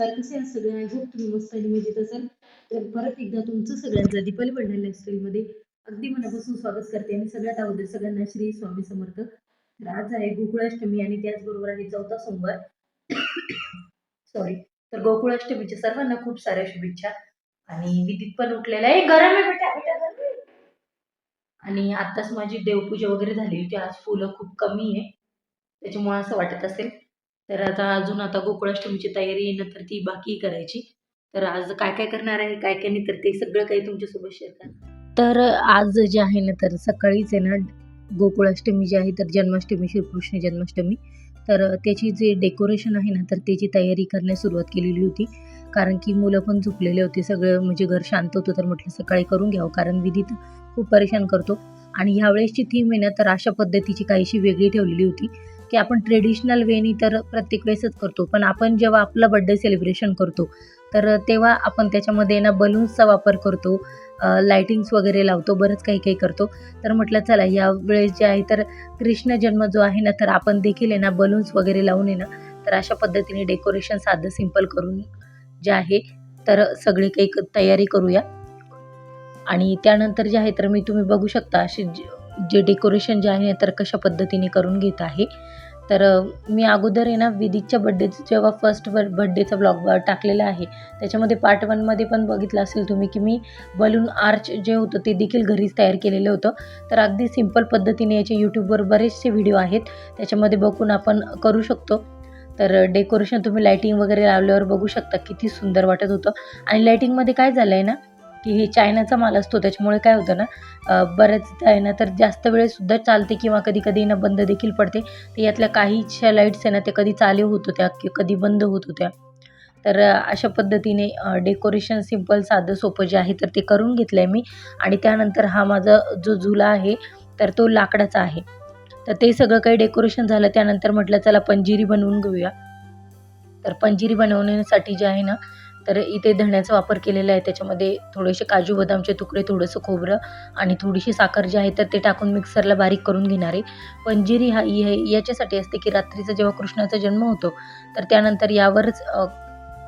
नमस्कार कसे आहात सगळे आय होप तुम्ही मस्त आणि मजेत असाल तर परत एकदा तुमचं सगळ्यांचं दीपाली पंढरी लाईफस्टाईलमध्ये अगदी मनापासून स्वागत करते आणि सगळ्यात अगोदर सगळ्यांना श्री स्वामी समर्थ. तर आज आहे गोकुळाष्टमी आणि त्याचबरोबर आहे चौथा सोमवार. सॉरी तर गोकुळाष्टमीच्या सर्वांना खूप साऱ्या शुभेच्छा. आणि विदित पण उठलेला आहे. गरम आहे बेटा बेटा गरम आहे. आणि आत्ताच माझी देवपूजा वगैरे झाली होती आज फुलं खूप कमी आहे. त्याच्यामुळे असं वाटत असेल. तर आता अजून आता गोकुळाष्टमीची तयारी आहे ना तर ती बाकी करायची. तर आज काय काय करणार आहे काय काय नाही तर ते सगळं काही तुमच्यासोबत शेअर करणार. तर आज जे आहे ना तर सकाळीच आहे ना गोकुळाष्टमी जी आहे तर जन्माष्टमी श्रीकृष्ण जन्माष्टमी. तर त्याची जे डेकोरेशन आहे ना तर त्याची तयारी करण्यास सुरुवात केलेली होती. कारण की मुलं पण झोपलेले होते सगळं म्हणजे घर शांत होतं तर म्हटलं सकाळी करून घ्यावं कारण विधीत खूप परेशान करतो. आणि ह्यावेळेसची थीम आहे ना तर अशा पद्धतीची काहीशी वेगळी ठेवलेली होती. की आपण ट्रेडिशनल वेनी तर प्रत्येक वेळेसच करतो. पण आपण जेव्हा आपलं बड्डे सेलिब्रेशन करतो तर तेव्हा आपण त्याच्यामध्ये ना बलून्सचा वापर करतो लायटिंग्स वगैरे लावतो बरंच काही काही करतो. तर म्हटलं चला या वेळेस जे आहे तर कृष्ण जन्म जो आहे ना तर आपण देखील आहे ना बलून्स वगैरे लावून आहे ना तर अशा पद्धतीने डेकोरेशन साधं सिंपल करून जे आहे तर सगळी काही क- तयारी करूया. आणि त्यानंतर जे आहे तर मी तुम्ही बघू शकता असे जे- डेकोरेशन जे आहे तर कशा पद्धतीने करून घेत आहे. तर मी अगोदर आहे ना विदिकच्या बड्डेचं जेव्हा फर्स्ट बड्डेचा ब्लॉग टाकलेला आहे त्याच्यामध्ये पार्ट वनमध्ये पण बघितलं असेल तुम्ही की मी बलून आर्च जे होतं ते देखील घरीच तयार केलेलं होतं. तर अगदी सिंपल पद्धतीने याचे यूट्यूबवर बरेचसे व्हिडिओ आहेत. त्याच्यामध्ये बघून आपण करू शकतो. तर डेकोरेशन तुम्ही लायटिंग वगैरे लावल्यावर बघू शकता किती सुंदर वाटत होतं. आणि लायटिंगमध्ये काय झालं आहे ना की हे चायनाचा माल असतो त्याच्यामुळे काय होतं ना अ, बऱ्याचदा आहे ना तर जास्त वेळेसुद्धा चालते किंवा कधी कधी ना बंद देखील पडते. तर यातल्या काही ज्या लाईट्स आहे ना ते कधी चालू होत होत्या की कधी बंद होत होत्या. तर अशा पद्धतीने डेकोरेशन सिंपल साधं सोपं जे आहे तर ते करून घेतलं आहे मी. आणि त्यानंतर हा माझा जो झुला आहे तर तो लाकडाचा आहे. तर ते सगळं काही डेकोरेशन झालं त्यानंतर म्हटलं चला पंजिरी बनवून घेऊया. तर पंजिरी बनवण्यासाठी जे आहे ना तर इथे धण्याचा वापर केलेला आहे. त्याच्यामध्ये थोडेसे काजू बदामचे तुकडे थोडंसं खोबरं आणि थोडीशी साखर जी आहे तर ते टाकून मिक्सरला बारीक करून घेणार आहे. पंजिरी हा ही याच्यासाठी असते की रात्रीचा जेव्हा कृष्णाचा जन्म होतो तर त्यानंतर यावरच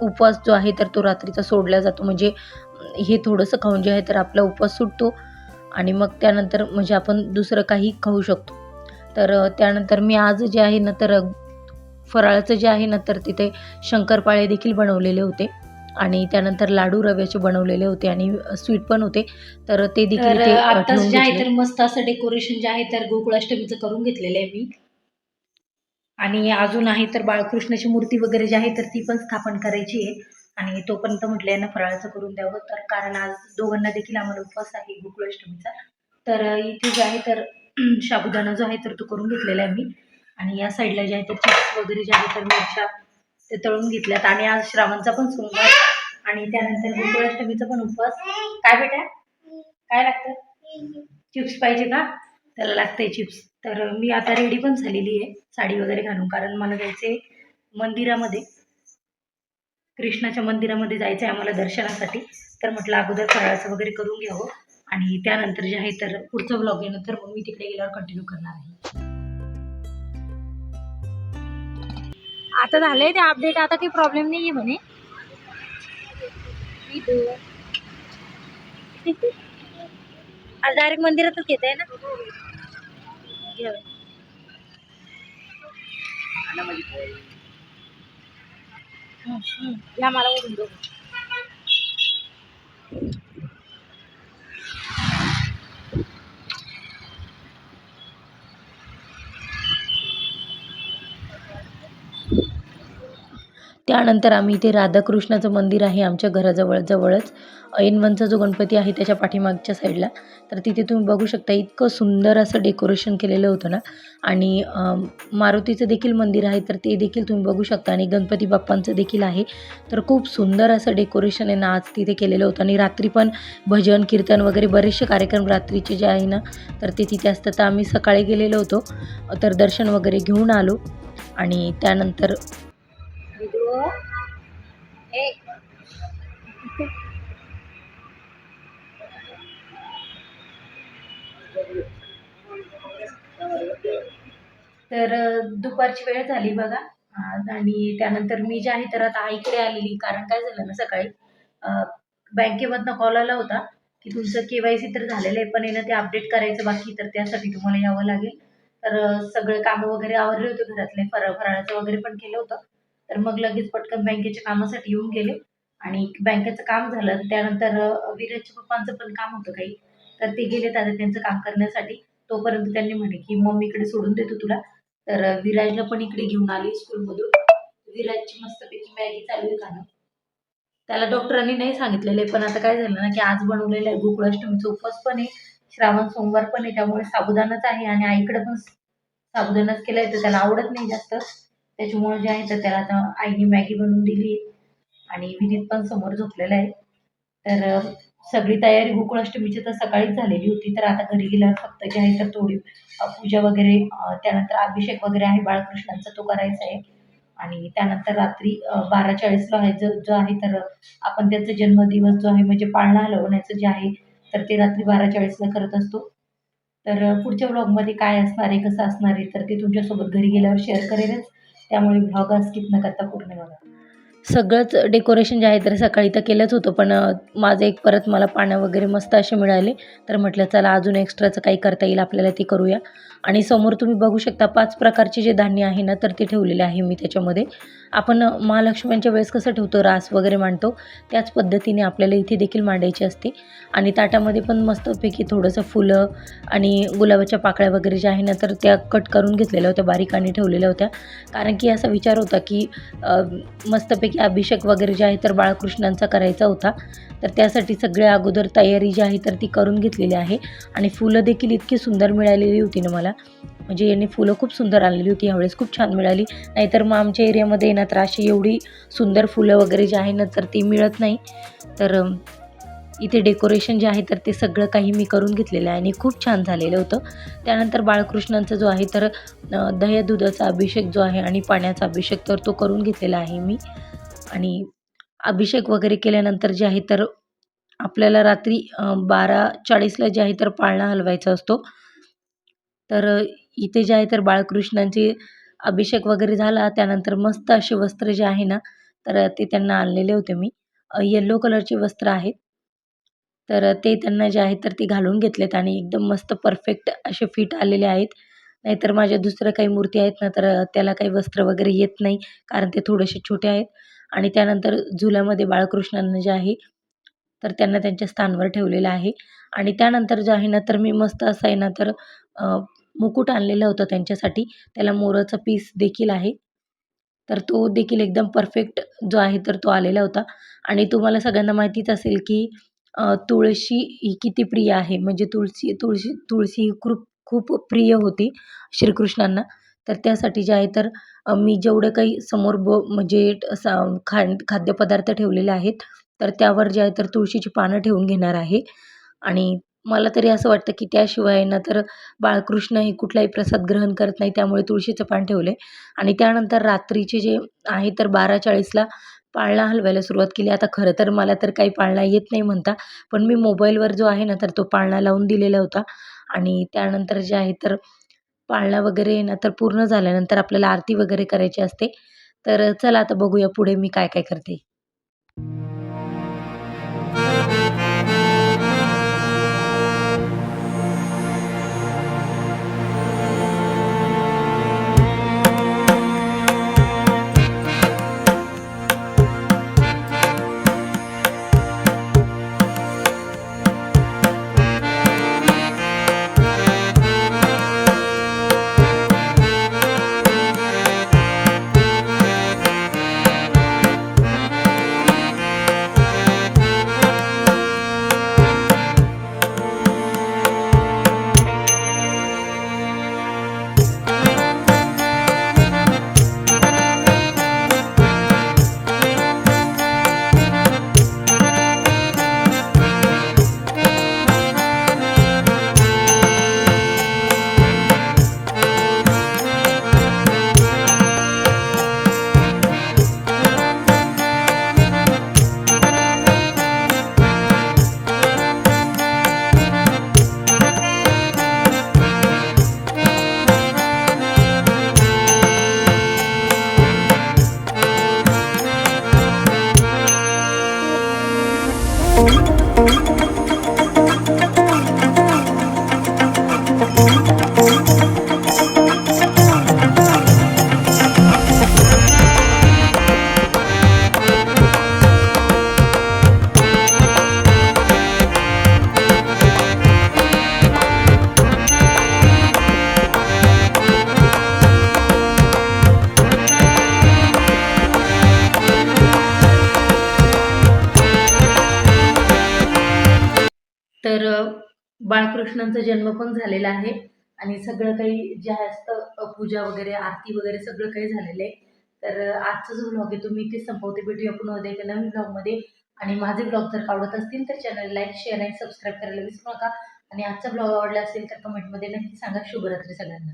उपवास जो आहे तर तो रात्रीचा सोडला जातो. म्हणजे हे थोडंसं खाऊन जे आहे तर आपला उपवास सुटतो आणि मग त्यानंतर म्हणजे आपण दुसरं काही खाऊ शकतो. तर त्यानंतर मी आज जे आहे ना तर फराळाचं जे आहे ना तर तिथे शंकरपाळे देखील बनवलेले होते. आणि त्यानंतर लाडू रव्याचे बनवलेले होते आणि स्वीट पण होते. तर ते देखील जे आहे. तर मस्त असं डेकोरेशन जे आहे तर गोकुळाष्टमीचं करून घेतलेलं आहे मी. आणि अजून आहे तर बाळकृष्णाची मूर्ती वगैरे जी आहे तर ती पण स्थापन करायची आहे. आणि तोपर्यंत म्हटलं यांना फराळाचं करून द्यावं. तर कारण आज दोघांना देखील आम्हाला उपवास आहे गोकुळाष्टमीचा. तर इथे जे आहे तर साबुदाणा जो आहे तर तो करून घेतलेला आहे मी. आणि या साईडला जे आहे तर चिप्स वगैरे जे आहे तर मिरच्या ते तळून घेतल्यात. आणि आज श्रावणचा पण सोमवार. आणि त्यानंतर गोकुळाष्टमीचा पण उपवास. काय बेटा? काय लागतं? चिप्स पाहिजे का? त्याला लागतंय चिप्स. तर मी आता रेडी पण झालेली आहे. साडी वगैरे घालून. कारण मला जायचे मंदिरामध्ये. कृष्णाच्या मंदिरामध्ये जायचं आहे आम्हाला दर्शनासाठी. तर म्हटलं अगोदर फराळाचं वगैरे करून घ्यावं. आणि त्यानंतर जे आहे तर पुढचं ब्लॉग तर मग मी तिकडे गेल्यावर कंटिन्यू करणार आहे. आता झालंय ते अपडेट आता काही प्रॉब्लेम नाही आहे म्हणे. आज डायरेक्ट मंदिरातच घेत आहे ना? घ्या मला ओढून दोघं. त्यानंतर आम्ही इथे राधाकृष्णाचं मंदिर आहे आमच्या घराजवळ जवळच. ऐनवनचा जो गणपती आहे त्याच्या पाठीमागच्या साईडला. तर तिथे तुम्ही बघू शकता इतकं सुंदर असं डेकोरेशन केलेलं होतं ना. आणि मारुतीचं देखील मंदिर आहे तर ते देखील तुम्ही बघू शकता. आणि गणपती बाप्पांचं देखील आहे. तर खूप सुंदर असं डेकोरेशन आहे ना आज तिथे केलेलं होतं. आणि रात्री पण भजन कीर्तन वगैरे बरेचसे कार्यक्रम रात्रीचे जे आहे ना तर ते तिथे असतात. तर आम्ही सकाळी गेलेलो होतो. तर दर्शन वगैरे घेऊन आलो. आणि त्यानंतर व्हिडिओ ए तर दुपारची वेळ झाली बघा. आणि त्यानंतर मी जे आहे तर आता आईकडे आलेली. कारण काय झालं ना सकाळी बँकेमधनं कॉल आला होता की तुमचं के वाय सी तर झालेलं आहे पण येणं ते अपडेट करायचं बाकी तर त्यासाठी तुम्हाला यावं लागेल. तर सगळे कामं वगैरे आवरले होते घरातले. फरा फराळाचं वगैरे पण केलं होतं. तर मग लगेच पटकन बँकेच्या कामासाठी येऊन गेले. आणि बँकेचं काम झालं. त्यानंतर विराजच्या पप्पांचं पण काम होतं काही. तर ते गेले आता त्यांचं काम करण्यासाठी. तोपर्यंत त्यांनी म्हणे की मम्मीकडे सोडून देतो तुला. तर विराजला पण इकडे घेऊन आली स्कूलमधून. विराजची मस्तपैकी मॅगी चालू आहे खाणं. त्याला डॉक्टरांनी नाही सांगितलेलं आहे पण आता काय झालं ना की आज बनवलेलं आहे. गोकुळाष्टमीचा उपवास पण आहे. श्रावण सोमवार पण आहे. त्यामुळे साबुदाणाच आहे आणि आईकडे पण साबुदाणाच केलाय तर त्याला आवडत नाही जास्त. त्याच्यामुळे जे आहे तर त्याला आता आईने मॅगी बनवून दिली. आणि विनीत पण समोर झोपलेला आहे. तर सगळी तयारी गोकुळाष्टमीची तर सकाळीच झालेली होती. तर आता घरी गेल्यावर फक्त जे आहे तर थोडी पूजा वगैरे त्यानंतर अभिषेक वगैरे आहे बाळकृष्णांचा तो करायचा आहे. आणि त्यानंतर रात्री बारा चाळीसला आहे जो जो आहे तर आपण त्याचा जन्मदिवस जो आहे म्हणजे पाळणा हलवण्याचं जे आहे तर ते रात्री बारा चाळीसला करत असतो. तर पुढच्या ब्लॉगमध्ये काय असणार आहे कसं असणार आहे तर ते तुमच्यासोबत घरी गेल्यावर शेअर करेलच. त्यामुळे ब्लॉग स्किप न करता पूर्ण बघा. सगळंच डेकोरेशन जे आहे तर सकाळी तर केलंच होतं पण माझं एक परत मला पानं वगैरे मस्त असे मिळाले. तर म्हटलं चला अजून एक्स्ट्राचं काही करता येईल आपल्याला ते करूया. आणि समोर तुम्ही बघू शकता पाच प्रकारचे जे धान्य आहे ना तर ते ठेवलेले आहे मी त्याच्यामध्ये. आपण महालक्ष्म्यांच्या वेळेस कसं ठेवतो रास वगैरे मांडतो त्याच पद्धतीने आपल्याला इथे देखील मांडायची असते. आणि ताटामध्ये पण मस्तपैकी थोडंसं फुलं आणि गुलाबाच्या पाकळ्या वगैरे ज्या आहे ना तर त्या कट करून घेतलेल्या होत्या बारीक आणि ठेवलेल्या होत्या. कारण की असा विचार होता की मस्तपैकी की अभिषेक वगैरे जे आहे तर बाळकृष्णांचा करायचा होता. तर त्यासाठी सगळे अगोदर तयारी जी आहे तर ती करून घेतलेली आहे. आणि फुलं देखील इतकी सुंदर मिळालेली होती ना मला. म्हणजे यांनी फुलं खूप सुंदर आणलेली होती. यावेळेस खूप छान मिळाली. नाहीतर मग आमच्या एरियामध्ये ना तर अशी एवढी सुंदर फुलं वगैरे जी आहे ना तर ती मिळत नाही. तर इथे डेकोरेशन जे आहे तर ते सगळं काही मी करून घेतलेलं आहे. आणि खूप छान झालेलं होतं. त्यानंतर बाळकृष्णांचा जो आहे तर दह्या दुधाचा अभिषेक जो आहे आणि पाण्याचा अभिषेक तर तो करून घेतलेला आहे मी. आणि अभिषेक वगैरे केल्यानंतर जे आहे तर आपल्याला रात्री बारा चाळीसला जे आहे तर पाळणा हलवायचा असतो. तर इथे जे आहे तर बाळकृष्णांचे अभिषेक वगैरे झाला त्यानंतर मस्त असे वस्त्र जे आहे ना तर ते त्यांना आणलेले होते मी. येलो कलरचे वस्त्र आहेत. तर ते त्यांना जे आहे तर ते घालून घेतलेत आणि एकदम मस्त परफेक्ट असे फिट आलेले आहेत. नाहीतर माझ्या दुसऱ्या काही मूर्ती आहेत ना तर त्याला काही वस्त्र वगैरे येत नाही कारण ते थोडेसे छोटे आहेत. आणि त्यानंतर झुल्यामध्ये बाळकृष्णांना जे आहे तर त्यांना त्यांच्या स्थानवर ठेवलेलं आहे. आणि त्यानंतर जे आहे ना तर मी मस्त असं आहे ना तर मुकुट आणलेला होता त्यांच्यासाठी. त्याला मोराचा पीस देखील आहे. तर तो देखील एकदम परफेक्ट जो आहे तर तो आलेला होता. आणि तुम्हाला सगळ्यांना माहितीच असेल की तुळशी ही किती प्रिय आहे. म्हणजे तुळशी तुळशी तुळशी ही खूप खूप प्रिय होती श्रीकृष्णांना. तर त्यासाठी जे आहे तर मी जेवढं काही समोर ब म्हणजे सा खा खाद्यपदार्थ ठेवलेले आहेत तर त्यावर जे आहे तर तुळशीची पानं ठेवून घेणार आहे. आणि मला तरी असं वाटतं की त्याशिवाय ना तर बाळकृष्ण हे कुठलाही प्रसाद ग्रहण करत नाही त्यामुळे तुळशीचं पान ठेवलं आहे आणि त्यानंतर रात्रीचे जे आहे तर बारा चाळीसला पाळणा हलवायला सुरुवात केली. आता खरं तर मला तर काही पाळणा येत नाही म्हणता पण मी मोबाईलवर जो आहे ना तर तो पाळणा लावून दिलेला होता. आणि त्यानंतर जे आहे तर पाळणा वगैरे ना तर पूर्ण झाल्यानंतर आपल्याला आरती वगैरे करायची असते. तर चला आता बघूया पुढे मी काय काय करते. तर बाळकृष्णांचा जन्म पण झालेला आहे आणि सगळं काही जे असतं पूजा वगैरे आरती वगैरे सगळं काही झालेलं आहे. तर आजचं आजचा जो व्लॉग आहे तुम्ही ते इथे संपवते भेटूया पुन्हा उद्या एका नवीन ब्लॉगमध्ये आणि माझे ब्लॉग जर आवडत असतील तर चॅनल लाईक शेअर आणि सबस्क्राईब करायला विसरू नका. आणि आजचा ब्लॉग आवडला असेल तर कमेंटमध्ये नक्की सांगा. शुभरात्री सगळ्यांना.